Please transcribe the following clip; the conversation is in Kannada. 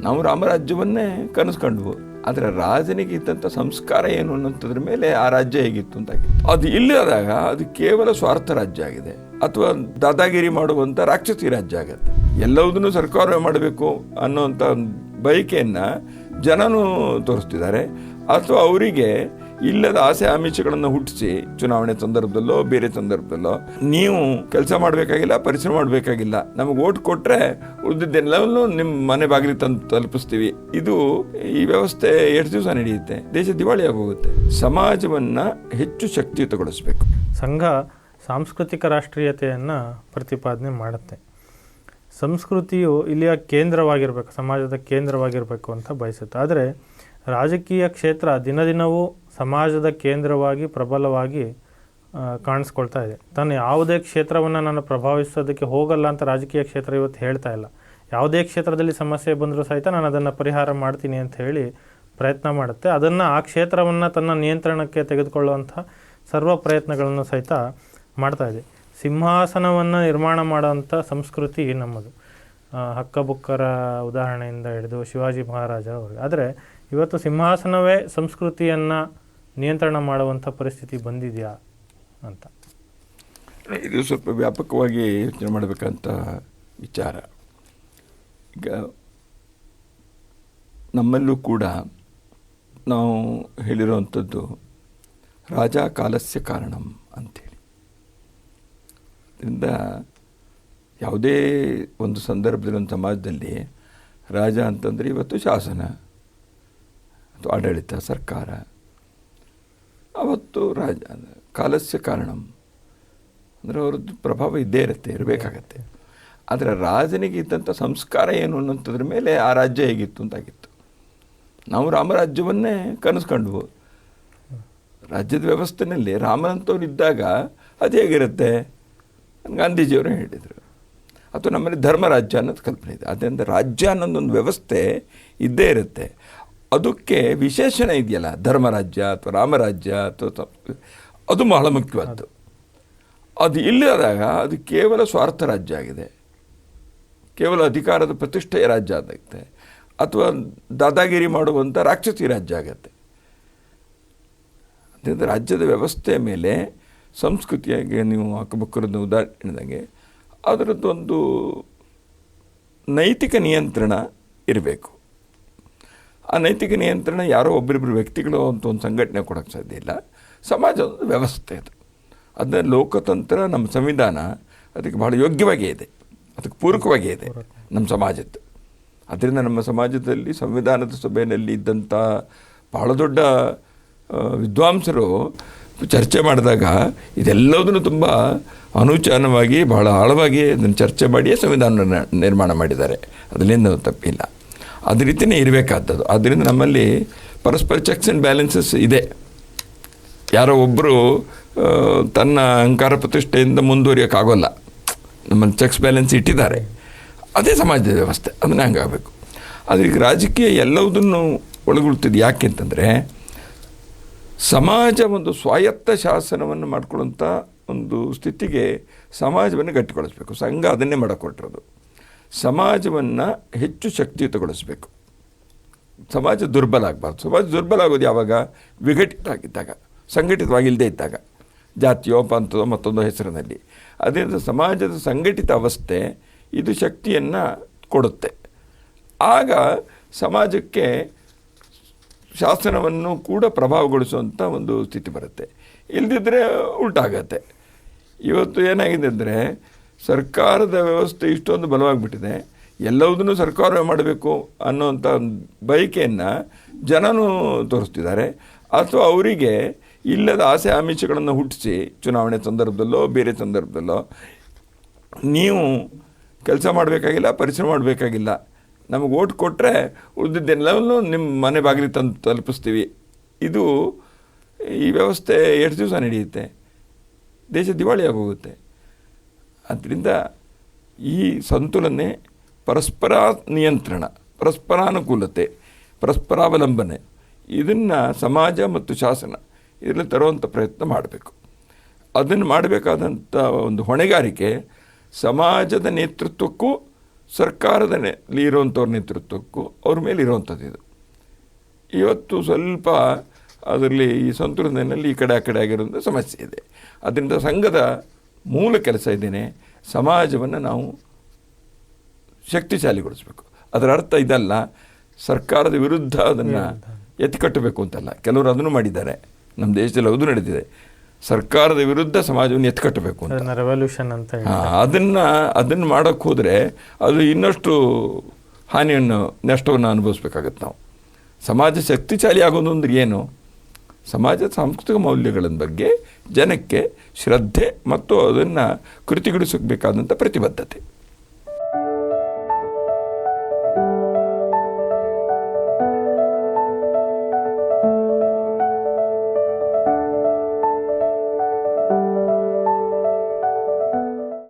ನಾವು ರಾಮರಾಜ್ಯವನ್ನೇ ಕನಸ್ಕೊಂಡ್ವು. ಆದರೆ ರಾಜನಿಗೆ ಇದ್ದಂಥ ಸಂಸ್ಕಾರ ಏನು ಅನ್ನೋಂಥದ್ರ ಮೇಲೆ ಆ ರಾಜ್ಯ ಹೇಗಿತ್ತು ಅಂತಾಗಿತ್ತು. ಅದು ಇಲ್ಲದಾಗ ಅದು ಕೇವಲ ಸ್ವಾರ್ಥ ರಾಜ್ಯ ಆಗಿದೆ. ಅಥವಾ ದಾದಾಗಿರಿ ಮಾಡುವಂಥ ರಾಕ್ಷಸಿ ರಾಜ್ಯ ಆಗುತ್ತೆ. ಎಲ್ಲವುದನ್ನು ಸರ್ಕಾರ ಮಾಡಬೇಕು ಅನ್ನೋಂಥ ಬಯಕೆಯನ್ನು ಜನನೂ ತೋರಿಸ್ತಿದ್ದಾರೆ. ಅಥವಾ ಅವರಿಗೆ ಇಲ್ಲದ ಆಸೆ ಆಮಿಷಗಳನ್ನು ಹುಟ್ಟಿಸಿ ಚುನಾವಣೆ ಸಂದರ್ಭದಲ್ಲೋ, ಬೇರೆ ಸಂದರ್ಭದಲ್ಲೋ, ನೀವು ಕೆಲಸ ಮಾಡಬೇಕಾಗಿಲ್ಲ, ಪರಿಶ್ರಮ ಮಾಡಬೇಕಾಗಿಲ್ಲ. ನಮಗೆ ಓಟ್ ಕೊಟ್ಟರೆ ಉಳಿದಿದ್ದೆಲ್ಲವನ್ನೂ ನಿಮ್ಮ ಮನೆ ಬಾಗಿಲಿಗೆ ತಂದು ತಲುಪಿಸ್ತೀವಿ. ಇದು ಈ ವ್ಯವಸ್ಥೆ ಎಷ್ಟು ದಿವಸ ನಡೆಯುತ್ತೆ. ದೇಶ ದಿವಾಳಿ ಆಗೋಗುತ್ತೆ. ಸಮಾಜವನ್ನು ಹೆಚ್ಚು ಶಕ್ತಿಯುತಗೊಳಿಸಬೇಕು. ಸಂಘ ಸಾಂಸ್ಕೃತಿಕ ರಾಷ್ಟ್ರೀಯತೆಯನ್ನು ಪ್ರತಿಪಾದನೆ ಮಾಡುತ್ತೆ. ಸಂಸ್ಕೃತಿಯು ಇಲ್ಲಿಯ ಕೇಂದ್ರವಾಗಿರಬೇಕು, ಸಮಾಜದ ಕೇಂದ್ರವಾಗಿರಬೇಕು ಅಂತ ಬಯಸುತ್ತೆ. ಆದರೆ ರಾಜಕೀಯ ಕ್ಷೇತ್ರ ದಿನ ದಿನವೂ ಸಮಾಜದ ಕೇಂದ್ರವಾಗಿ ಪ್ರಬಲವಾಗಿ ಕಾಣಿಸ್ಕೊಳ್ತಾ ಇದೆ. ತಾನು ಯಾವುದೇ ಕ್ಷೇತ್ರವನ್ನು ನಾನು ಪ್ರಭಾವಿಸೋದಕ್ಕೆ ಹೋಗಲ್ಲ ಅಂತ ರಾಜಕೀಯ ಕ್ಷೇತ್ರ ಇವತ್ತು ಹೇಳ್ತಾ ಇಲ್ಲ. ಯಾವುದೇ ಕ್ಷೇತ್ರದಲ್ಲಿ ಸಮಸ್ಯೆ ಬಂದರೂ ಸಹಿತ ನಾನು ಅದನ್ನು ಪರಿಹಾರ ಮಾಡ್ತೀನಿ ಅಂತ ಹೇಳಿ ಪ್ರಯತ್ನ ಮಾಡುತ್ತೆ. ಅದನ್ನು ಆ ಕ್ಷೇತ್ರವನ್ನು ತನ್ನ ನಿಯಂತ್ರಣಕ್ಕೆ ತೆಗೆದುಕೊಳ್ಳುವಂಥ ಸರ್ವ ಪ್ರಯತ್ನಗಳನ್ನು ಸಹಿತ ಮಾಡ್ತಾ ಇದೆ. ಸಿಂಹಾಸನವನ್ನು ನಿರ್ಮಾಣ ಮಾಡೋವಂಥ ಸಂಸ್ಕೃತಿ ನಮ್ಮದು. ಹಕ್ಕಬುಕ್ಕರ ಉದಾಹರಣೆಯಿಂದ ಹಿಡಿದು ಶಿವಾಜಿ ಮಹಾರಾಜ ಅವರು. ಆದರೆ ಇವತ್ತು ಸಿಂಹಾಸನವೇ ಸಂಸ್ಕೃತಿಯನ್ನು ನಿಯಂತ್ರಣ ಮಾಡುವಂಥ ಪರಿಸ್ಥಿತಿ ಬಂದಿದೆಯಾ ಅಂತ? ಇದು ಸ್ವಲ್ಪ ವ್ಯಾಪಕವಾಗಿ ಯೋಚನೆ ಮಾಡಬೇಕಂತ ವಿಚಾರ. ಈಗ ನಮ್ಮಲ್ಲೂ ಕೂಡ ನಾವು ಹೇಳಿರುವಂಥದ್ದು ರಾಜ ಕಾಲಸ್ಯ ಕಾರಣಂ ಅಂಥೇಳಿ. ಇದರಿಂದ ಯಾವುದೇ ಒಂದು ಸಂದರ್ಭದಲ್ಲಿ, ಒಂದು ಸಮಾಜದಲ್ಲಿ ರಾಜ ಅಂತಂದರೆ ಇವತ್ತು ಶಾಸನ, ಅಥವಾ ಆಡಳಿತ, ಸರ್ಕಾರ ಅವತ್ತು ರಾಜ, ಕಾಲಸ್ಯ ಕಾರಣಂ. ಅಂದರೆ ಅವ್ರದ್ದು ಪ್ರಭಾವ ಇದ್ದೇ ಇರುತ್ತೆ, ಇರಬೇಕಾಗತ್ತೆ. ಆದರೆ ರಾಜನಿಗೆ ಇದ್ದಂಥ ಸಂಸ್ಕಾರ ಏನು ಅನ್ನೋಂಥದ್ರ ಮೇಲೆ ಆ ರಾಜ್ಯ ಹೇಗಿತ್ತು ಅಂತಾಗಿತ್ತು. ನಾವು ರಾಮರಾಜ್ಯವನ್ನೇ ಕನಸು ಕಂಡ್ವು ರಾಜ್ಯದ ವ್ಯವಸ್ಥೆಯಲ್ಲಿ ರಾಮನಂತವ್ರು ಇದ್ದಾಗ ಅದು ಹೇಗಿರುತ್ತೆ? ಗಾಂಧೀಜಿಯವರು ಹೇಳಿದರು. ಅಥವಾ ನಮ್ಮಲ್ಲಿ ಧರ್ಮರಾಜ್ಯ ಅನ್ನೋದು ಕಲ್ಪನೆ ಇದೆ. ಅದರಿಂದ ರಾಜ್ಯ ಅನ್ನೋದೊಂದು ವ್ಯವಸ್ಥೆ ಇದ್ದೇ ಇರುತ್ತೆ. ಅದಕ್ಕೆ ವಿಶೇಷಣ ಇದೆಯಲ್ಲ, ಧರ್ಮರಾಜ್ಯ ಅಥವಾ ರಾಮರಾಜ್ಯ ಅಥವಾ ಅದು ಬಹಳ ಮುಖ್ಯವಾದ್ದು. ಅದು ಇಲ್ಲದಾಗ ಅದು ಕೇವಲ ಸ್ವಾರ್ಥ ರಾಜ್ಯ ಆಗಿದೆ. ಕೇವಲ ಅಧಿಕಾರದ ಪ್ರತಿಷ್ಠೆಯ ರಾಜ್ಯ ಆಗುತ್ತೆ. ಅಥವಾ ದಾದಾಗಿರಿ ಮಾಡುವಂಥ ರಾಕ್ಷಸಿ ರಾಜ್ಯ ಆಗುತ್ತೆ. ಅದರಿಂದ ರಾಜ್ಯದ ವ್ಯವಸ್ಥೆಯ ಮೇಲೆ ಸಂಸ್ಕೃತಿಯಾಗಿ ನೀವು ಅಕ್ಕಬಕ್ಕರದ್ದು ಉದಾಹರಣೆದಾಗೆ, ಅದರದ್ದೊಂದು ನೈತಿಕ ನಿಯಂತ್ರಣ ಇರಬೇಕು. ಆ ನೈತಿಕ ನಿಯಂತ್ರಣ ಯಾರೋ ಒಬ್ಬರಿಬ್ಬರು ವ್ಯಕ್ತಿಗಳು ಅಂತ ಒಂದು ಸಂಘಟನೆ ಕೊಡೋಕ್ಕೆ ಸಾಧ್ಯ ಇಲ್ಲ. ಸಮಾಜ ಒಂದು ವ್ಯವಸ್ಥೆ ಅದು. ಅದನ್ನ ಲೋಕತಂತ್ರ, ನಮ್ಮ ಸಂವಿಧಾನ ಅದಕ್ಕೆ ಬಹಳ ಯೋಗ್ಯವಾಗೇ ಇದೆ. ಅದಕ್ಕೆ ಪೂರಕವಾಗೇ ಇದೆ ನಮ್ಮ ಸಮಾಜದ್ದು. ಅದರಿಂದ ನಮ್ಮ ಸಮಾಜದಲ್ಲಿ ಸಂವಿಧಾನದ ಸಭೆಯಲ್ಲಿ ಇದ್ದಂಥ ಬಹಳ ದೊಡ್ಡ ವಿದ್ವಾಂಸರು ಚರ್ಚೆ ಮಾಡಿದಾಗ ಇದೆಲ್ಲದನ್ನು ತುಂಬ ಅನುಚಾನವಾಗಿ, ಬಹಳ ಆಳವಾಗಿ ಅದನ್ನು ಚರ್ಚೆ ಮಾಡಿಯೇ ಸಂವಿಧಾನ ನಿರ್ಮಾಣ ಮಾಡಿದ್ದಾರೆ. ಅದರಿಂದ ತಪ್ಪಿಲ್ಲ. ಅದೇ ರೀತಿಯೇ ಇರಬೇಕಾದದ್ದು. ಆದ್ದರಿಂದ ನಮ್ಮಲ್ಲಿ ಪರಸ್ಪರ ಚೆಕ್ಸ್ ಆ್ಯಂಡ್ ಬ್ಯಾಲೆನ್ಸಸ್ ಇದೆ. ಯಾರೋ ಒಬ್ಬರು ತನ್ನ ಅಹಂಕಾರ ಪ್ರತಿಷ್ಠೆಯಿಂದ ಮುಂದುವರಿಯೋಕ್ಕಾಗೋಲ್ಲ. ನಮ್ಮಲ್ಲಿ ಚೆಕ್ಸ್ ಬ್ಯಾಲೆನ್ಸ್ ಇಟ್ಟಿದ್ದಾರೆ. ಅದೇ ಸಮಾಜದ ವ್ಯವಸ್ಥೆ, ಅದನ್ನ ಹಂಗಾಗಬೇಕು. ಆದರೆ ಈಗ ರಾಜಕೀಯ ಎಲ್ಲವುದನ್ನು ಒಳಗೊಳ್ತಿದ್ದು ಯಾಕೆ ಅಂತಂದರೆ, ಸಮಾಜ ಒಂದು ಸ್ವಾಯತ್ತ ಶಾಸನವನ್ನು ಮಾಡ್ಕೊಳ್ಳೋಂಥ ಒಂದು ಸ್ಥಿತಿಗೆ ಸಮಾಜವನ್ನು ಗಟ್ಟಿಗೊಳಿಸಬೇಕು. ಸಂಘ ಅದನ್ನೇ ಮಾಡಿಕೊಟ್ಟಿರೋದು. ಸಮಾಜವನ್ನು ಹೆಚ್ಚು ಶಕ್ತಿಯುತಗೊಳಿಸಬೇಕು ಸಮಾಜ ದುರ್ಬಲ ಆಗಬಾರ್ದು. ಸಮಾಜ ದುರ್ಬಲ ಆಗೋದು ಯಾವಾಗ? ವಿಘಟಿತ ಆಗಿದ್ದಾಗ ಸಂಘಟಿತವಾಗಿಲ್ಲದೆ ಇದ್ದಾಗ. ಜಾತಿಯೋ ಪಂಥದೋ ಮತ್ತೊಂದು ಹೆಸರಿನಲ್ಲಿ. ಅದರಿಂದ ಸಮಾಜದ ಸಂಘಟಿತ ಅವಸ್ಥೆ ಇದು ಶಕ್ತಿಯನ್ನು ಕೊಡುತ್ತೆ. ಆಗ ಸಮಾಜಕ್ಕೆ ಶಾಸನವನ್ನು ಕೂಡ ಪ್ರಭಾವಗೊಳಿಸುವಂಥ ಒಂದು ಸ್ಥಿತಿ ಬರುತ್ತೆ. ಇಲ್ಲದಿದ್ದರೆ ಉಲ್ಟಾಗತ್ತೆ. ಇವತ್ತು ಏನಾಗಿದೆ ಅಂದರೆ ಸರ್ಕಾರದ ವ್ಯವಸ್ಥೆ ಇಷ್ಟೊಂದು ಬಲವಾಗಿಬಿಟ್ಟಿದೆ. ಎಲ್ಲವುದನ್ನು ಸರ್ಕಾರವೇ ಮಾಡಬೇಕು ಅನ್ನೋಂಥ ಬಯಕೆಯನ್ನು ಜನನೂ ತೋರಿಸ್ತಿದ್ದಾರೆ. ಅಥವಾ ಅವರಿಗೆ ಇಲ್ಲದ ಆಸೆ ಆಮಿಷಗಳನ್ನು ಹುಟ್ಟಿಸಿ ಚುನಾವಣೆ ಸಂದರ್ಭದಲ್ಲೋ, ಬೇರೆ ಸಂದರ್ಭದಲ್ಲೋ, ನೀವು ಕೆಲಸ ಮಾಡಬೇಕಾಗಿಲ್ಲ, ಪರಿಶ್ರಮ ಮಾಡಬೇಕಾಗಿಲ್ಲ. ನಮಗೆ ಓಟ್ ಕೊಟ್ಟರೆ ಉಳಿದಿದ್ದೆಲ್ಲವನ್ನೂ ನಿಮ್ಮ ಮನೆ ಬಾಗಿಲಿಗೆ ತಂದು ತಲುಪಿಸ್ತೀವಿ. ಇದು ಈ ವ್ಯವಸ್ಥೆ ಎಷ್ಟು ದಿವಸ ನಡೆಯುತ್ತೆ? ದೇಶ ದಿವಾಳಿ ಆಗೋಗುತ್ತೆ ಆದ್ದರಿಂದ ಈ ಸಂತುಲನೆ ಪರಸ್ಪರ ನಿಯಂತ್ರಣ, ಪರಸ್ಪರಾನುಕೂಲತೆ, ಪರಸ್ಪರಾವಲಂಬನೆ, ಇದನ್ನು ಸಮಾಜ ಮತ್ತು ಶಾಸನ ಇದರಲ್ಲಿ ತರುವಂಥ ಪ್ರಯತ್ನ ಮಾಡಬೇಕು. ಅದನ್ನು ಮಾಡಬೇಕಾದಂಥ ಒಂದು ಹೊಣೆಗಾರಿಕೆ ಸಮಾಜದ ನೇತೃತ್ವಕ್ಕೂ ಸರ್ಕಾರದ ಇರುವಂಥವ್ರ ನೇತೃತ್ವಕ್ಕೂ ಅವ್ರ ಮೇಲೆ ಇರುವಂಥದ್ದು ಇದು. ಇವತ್ತು ಸ್ವಲ್ಪ ಅದರಲ್ಲಿ ಈ ಸಂತುಲನದಲ್ಲಿ ಈ ಕಡೆ ಆ ಕಡೆ ಆಗಿರುವಂಥ ಸಮಸ್ಯೆ ಇದೆ. ಅದರಿಂದ ಸಂಘದ ಮೂಲ ಕೆಲಸ ಇದ್ದೇನೆ ಸಮಾಜವನ್ನು ನಾವು ಶಕ್ತಿಶಾಲಿಗೊಳಿಸಬೇಕು. ಅದರ ಅರ್ಥ ಇದಲ್ಲ ಸರ್ಕಾರದ ವಿರುದ್ಧ ಅದನ್ನು ಎತ್ತಿಕಟ್ಟಬೇಕು ಅಂತಲ್ಲ. ಕೆಲವರು ಅದನ್ನು ಮಾಡಿದ್ದಾರೆ. ನಮ್ಮ ದೇಶದಲ್ಲಿ ಅದು ನಡೆದಿದೆ. ಸರ್ಕಾರದ ವಿರುದ್ಧ ಸಮಾಜವನ್ನು ಎತ್ತಿಕಟ್ಟಬೇಕು ಅಂತ. ರೆವಲ್ಯೂಷನ್ ಅಂತ ಅದನ್ನ ಅದನ್ನು ಮಾಡೋಕ್ಕೆ ಹೋದರೆ ಅದು ಇನ್ನಷ್ಟು ಹಾನಿಯನ್ನು ನಷ್ಟವನ್ನು ಅನುಭವಿಸ್ಬೇಕಾಗತ್ತೆ ನಾವು. ಸಮಾಜ ಶಕ್ತಿಶಾಲಿ ಆಗೋದು ಅಂದ್ರೆ ಏನು? ಸಮಾಜದ ಸಾಂಸ್ಕೃತಿಕ ಮೌಲ್ಯಗಳ ಬಗ್ಗೆ ಜನಕ್ಕೆ ಶ್ರದ್ಧೆ ಮತ್ತು ಅದನ್ನು ಕೃತಿಗೊಳಿಸಬೇಕಾದಂಥ ಪ್ರತಿಬದ್ಧತೆ.